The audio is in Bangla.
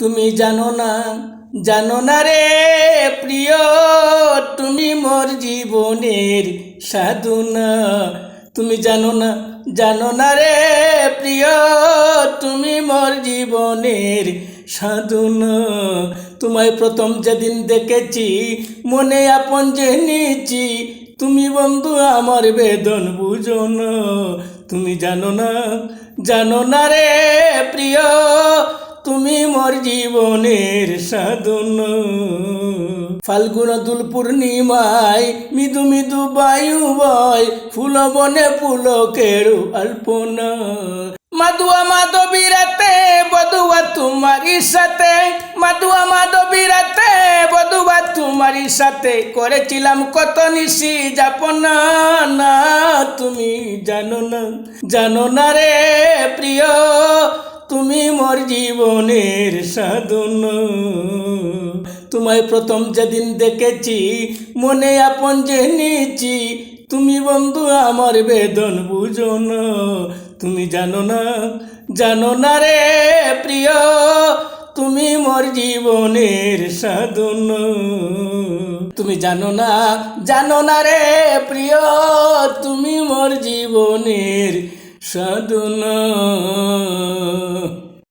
তুমি জানো না জানো না রে প্রিয়, তুমি মোর জীবনের সাধনা। তুমি জানো না জানো না রে প্রিয়, তুমি মোর জীবনের সাধনা। তোমায় প্রথম যেদিন দেখেছি, মনে আপন যে জেনেছি, তুমি বন্ধু আমার বেদন বুঝো না তুমি জানো না জানো না রে প্রিয় তুমি মোর জীবনের সাধন। ফাল্গুন দুল পূর্ণিমায় মৃদু মৃদু বায়ু বয়, ফুল বনে পুলকের অল্পনা মাদুয়া মাধবী রাতে তোমারই সাথে। মাদুয়া মাধবী রাতে, বধুয়া তোমারই সাথে। করেছিলাম কত নিশি যাপনা, না তুমি জানো না। জানো না রে প্রিয় তুমি মোর জীবনের সাধন। তোমায় প্রথম যেদিন দেখেছি, মনে আপন জেনেছি, তুমি বন্ধু আমার বেদন বুঝো না তুমি জানো না জানো না রে প্রিয়, তুমি মোর জীবনের সাধন। তুমি জানো না জানো না রে প্রিয়, তুমি মোর জীবনের সাধনা।